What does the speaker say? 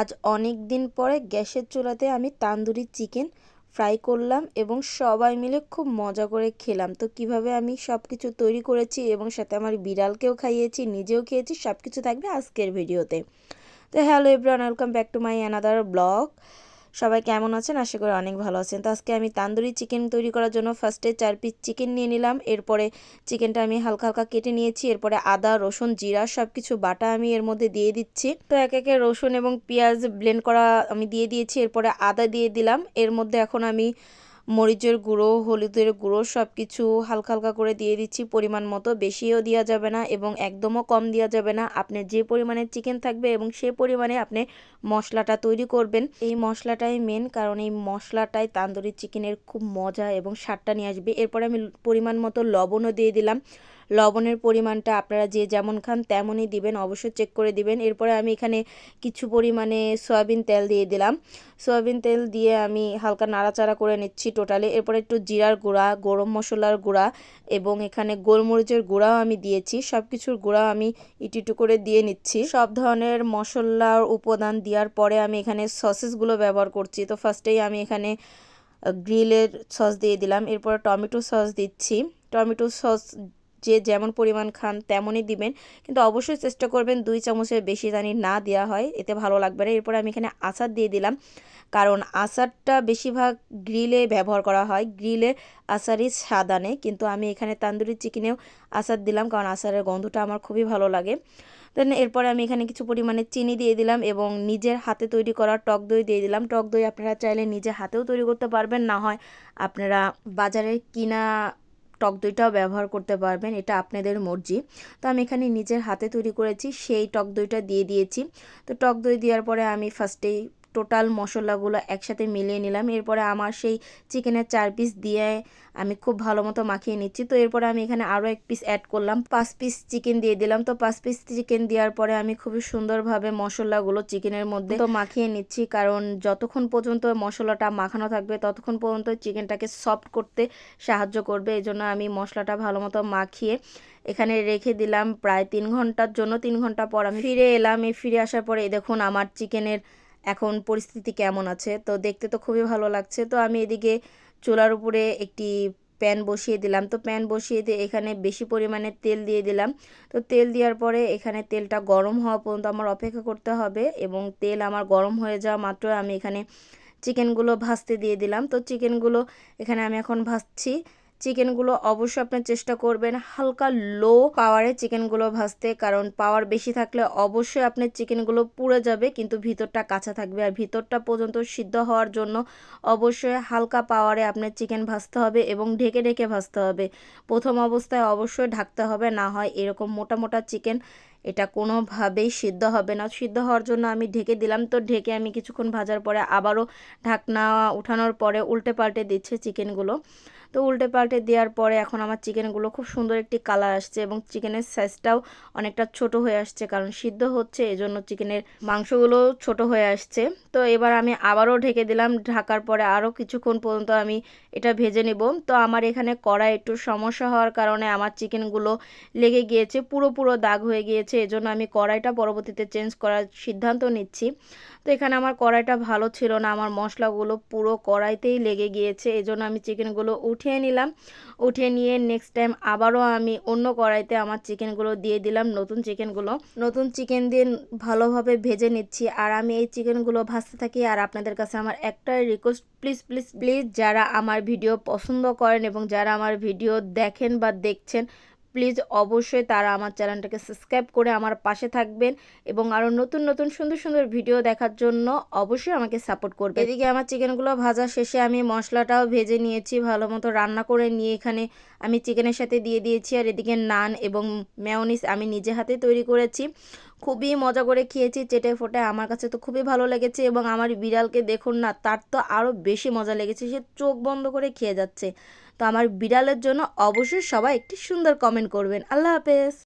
আজ অনেক দিন পরে গ্যাসের চুলাতে আমি তান্দুরি চিকেন ফ্রাই করলাম এবং সবাই মিলে খুব মজা করে খেলাম। তো কীভাবে আমি সব কিছু তৈরি করেছি এবং সাথে আমার বিড়ালকেও খাইয়েছি, নিজেও খেয়েছি সব কিছু থাকবে আজকের ভিডিওতে। তো hello everyone, welcome back to my another blog. সবাই কেমন আছেন? আশা করি অনেক ভালো আছেন। তো আজকে আমি তান্দুরি চিকেন তৈরি করার জন্য ফার্স্টে চার পিস চিকেন নিয়ে নিলাম। এরপরে চিকেনটা আমি হালকা হালকা কেটে নিয়েছি। এরপরে আদা, রসুন, জিরা সব কিছু বাটা আমি এর মধ্যে দিয়ে দিচ্ছি। তো এক একে রসুন এবং পেঁয়াজ ব্লেন্ড করা আমি দিয়ে দিয়েছি। এরপরে আদা দিয়ে দিলাম। এর মধ্যে এখন আমি মরিচের গুঁড়ো, হলুদের গুঁড়ো সব কিছু হালকা হালকা করে দিয়ে দিচ্ছি। পরিমাণ মতো বেশিও দেওয়া যাবে না এবং একদমও কম দেওয়া যাবে না। আপনি যে পরিমাণে চিকেন থাকবে এবং সে পরিমাণে আপনি মশলাটা তৈরি করবেন। এই মশলাটাই মেন কারণ এই মশলাটাই তান্দুরি চিকেনের খুব মজা এবং স্বাদটা নিয়ে আসবে। এরপরে আমি পরিমাণ মতো লবণও দিয়ে দিলাম। লবণের পরিমাণটা আপনারা যে যেমন খান তেমনই দিবেন, অবশ্যই চেক করে দিবেন। এরপরে আমি এখানে কিছু পরিমাণে সয়াবিন তেল দিয়ে দিলাম। সয়াবিন তেল দিয়ে আমি হালকা নাড়াচাড়া করে নিচ্ছি টোটালি এরপরে একটু জিরার গুঁড়া, গরম মশলার গুঁড়া এবং এখানে গোলমরিচের গুঁড়াও আমি দিয়েছি। সব কিছুর গুঁড়া আমি ইটু ইটু করে দিয়ে নিচ্ছি। সব ধরনের মশলার উপাদান দেওয়ার পরে আমি এখানে সসেসগুলো ব্যবহার করছি। তো ফার্স্টেই আমি এখানে গ্রিলের সস দিয়ে দিলাম। এরপরে টমেটো সস দিচ্ছি। টমেটো সস যে যেমন পরিমাণ খান তেমনই দিবেন। কিন্তু অবশ্যই চেষ্টা করবেন দুই চামচের বেশি জানি না দেওয়া হয়, এতে ভালো লাগবে না। এরপরে আমি এখানে আচার দিয়ে দিলাম। কারণ আচারটা বেশিরভাগ গ্রিলে ব্যবহার করা হয়। গ্রিলে আচারই স্বাদ আনে। কিন্তু আমি এখানে তান্দুরি চিকেনেও আচার দিলাম কারণ আচারের গন্ধটা আমার খুবই ভালো লাগে। দেন এরপরে আমি এখানে কিছু পরিমাণে চিনি দিয়ে দিলাম এবং নিজের হাতে তৈরি করা টক দই দিয়ে দিলাম। টক দই আপনারা চাইলে নিজে হাতেও তৈরি করতে পারবেন। না হয় আপনারা বাজারের কিনা টক দইটাও ব্যবহার করতে পারবেন, এটা আপনাদের মর্জি। তো আমি এখানে নিজের হাতে তৈরি করেছি, সেই টক দইটা দিয়ে দিয়েছি। তো টক দই দেওয়ার পরে আমি ফার্স্টেই টোটাল মশলাগুলো একসাথে মিলিয়ে নিলাম। এরপরে আমার সেই চিকেনের চার পিস দিয়ে আমি খুব ভালো মতো মাখিয়ে নিচ্ছি। তো এরপরে আমি এখানে আরও এক পিস অ্যাড করলাম। পাঁচ পিস চিকেন দিয়ে দিলাম। তো পাঁচ পিস চিকেন দেওয়ার পরে আমি খুবই সুন্দরভাবে মশলাগুলো চিকেনের মধ্যে তো মাখিয়ে নিচ্ছি। কারণ যতক্ষণ পর্যন্ত মশলাটা মাখানো থাকবে, ততক্ষণ পর্যন্ত চিকেনটাকে সফট করতে সাহায্য করবে। এই জন্য আমি মশলাটা ভালো মতো মাখিয়ে এখানে রেখে দিলাম প্রায় তিন ঘণ্টার জন্য। তিন ঘণ্টা পর আমি ফিরে এলাম। এই ফিরে আসার পরে দেখুন, আমার চিকেনের এখন পরিস্থিতি কেমন আছে? তো দেখতে তো খুবই ভালো লাগছে। তো আমি এদিকে চুলার উপরে একটি প্যান বসিয়ে দিলাম। তো প্যান বসিয়ে দিয়ে এখানে বেশি পরিমাণে তেল দিয়ে দিলাম। তো তেল দেওয়ার পরে এখানে তেলটা গরম হওয়া পর্যন্ত আমার অপেক্ষা করতে হবে এবং তেল আমার গরম হয়ে যাওয়া মাত্র আমি এখানে চিকেনগুলো ভাজতে দিয়ে দিলাম। তো চিকেনগুলো এখানে আমি এখন ভাজছি। চিকেনগুলো অবশ্যই আপনার চেষ্টা করবেন হালকা লো পাওয়ারে চিকেনগুলো ভাজতে, কারণ পাওয়ার বেশি থাকলে অবশ্যই আপনার চিকেনগুলো পুড়ে যাবে, কিন্তু ভিতরটা কাঁচা থাকবে। আর ভিতরটা পর্যন্ত সিদ্ধ হওয়ার জন্য অবশ্যই হালকা পাওয়ারে আপনার চিকেন ভাজতে হবে এবং ঢেকে ঢেকে ভাজতে হবে। প্রথম অবস্থায় অবশ্যই ঢাকতে হবে, না হয় এরকম মোটা মোটা চিকেন এটা কোনোভাবেই সিদ্ধ হবে না। সিদ্ধ হওয়ার জন্য আমি ঢেকে দিলাম, তো ঢেকে আমি কিছুক্ষণ ভাজার পরে আবারও ঢাকনা উঠানোর পরে উল্টে পাল্টে দিচ্ছে চিকেনগুলো। তো উল্টে পাল্টে দেওয়ার পরে এখন আমার চিকেনগুলো খুব সুন্দর একটি কালার আসছে এবং চিকেনের সাইজটাও অনেকটা ছোট হয়ে আসছে, কারণ সিদ্ধ হচ্ছে, এজন্য চিকেনের মাংসগুলো ছোট হয়ে আসছে। তো এবার আমি আবারও ঢেকে দিলাম, ঢাকার পরে আরও কিছুক্ষণ পর্যন্ত আমি এটা ভেজে নেব। তো আমার এখানে কড়াই একটু সমস্যা হওয়ার কারণে আমার চিকেনগুলো লেগে গিয়েছে, পুরো পুরো দাগ হয়ে গিয়েছে, এজন্য আমি কড়াইটা পরবর্তীতে চেঞ্জ করার সিদ্ধান্ত নিচ্ছি। তো এখানে আমার কড়াইটা ভালো ছিল না, আমার মশলাগুলো পুরো কড়াইতেই লেগে গিয়েছে, এজন্য আমি চিকেনগুলো উঠিয়ে নিলাম। উঠিয়ে নিয়ে নেক্সট টাইম আবারও আমি অন্য কড়াইতে আমার চিকেনগুলো দিয়ে দিলাম, নতুন চিকেনগুলো নতুন চিকেন দিয়ে ভালোভাবে ভেজে নিচ্ছি আর আমি এই চিকেনগুলো ভাজতে থাকি আর আপনাদের কাছে আমার একটাই রিকোয়েস্ট প্লিজ প্লিজ প্লিজ যারা আমার ভিডিও পছন্দ করেন এবং যারা আমার ভিডিও দেখেন বা দেখছেন প্লিজ অবশ্যই তারা আমার চ্যানেলটাকে সাবস্ক্রাইব করে আমার পাশে থাকবেন এবং আরও নতুন নতুন সুন্দর সুন্দর ভিডিও দেখার জন্য অবশ্যই আমাকে সাপোর্ট করবে এদিকে আমার চিকেনগুলো ভাজা শেষে আমি মশলাটাও ভেজে নিয়েছি ভালো মতো রান্না করে নিয়ে এখানে আমি চিকেনের সাথে দিয়ে দিয়েছি আর এদিকে নান এবং মেয়নিস আমি নিজে হাতে তৈরি করেছি। খুবই মজা করে খেয়েছি, চেটে ফোটে। আমার কাছে তো খুবই ভালো লেগেছে এবং আমার বিড়ালকে দেখুন না, তার তো আরও বেশি মজা লেগেছে। সে চোখ বন্ধ করে খেয়ে যাচ্ছে। তো আমার বিড়ালের জন্য অবশ্যই সবাই একটি সুন্দর কমেন্ট করবেন। আল্লাহ হাফেজ।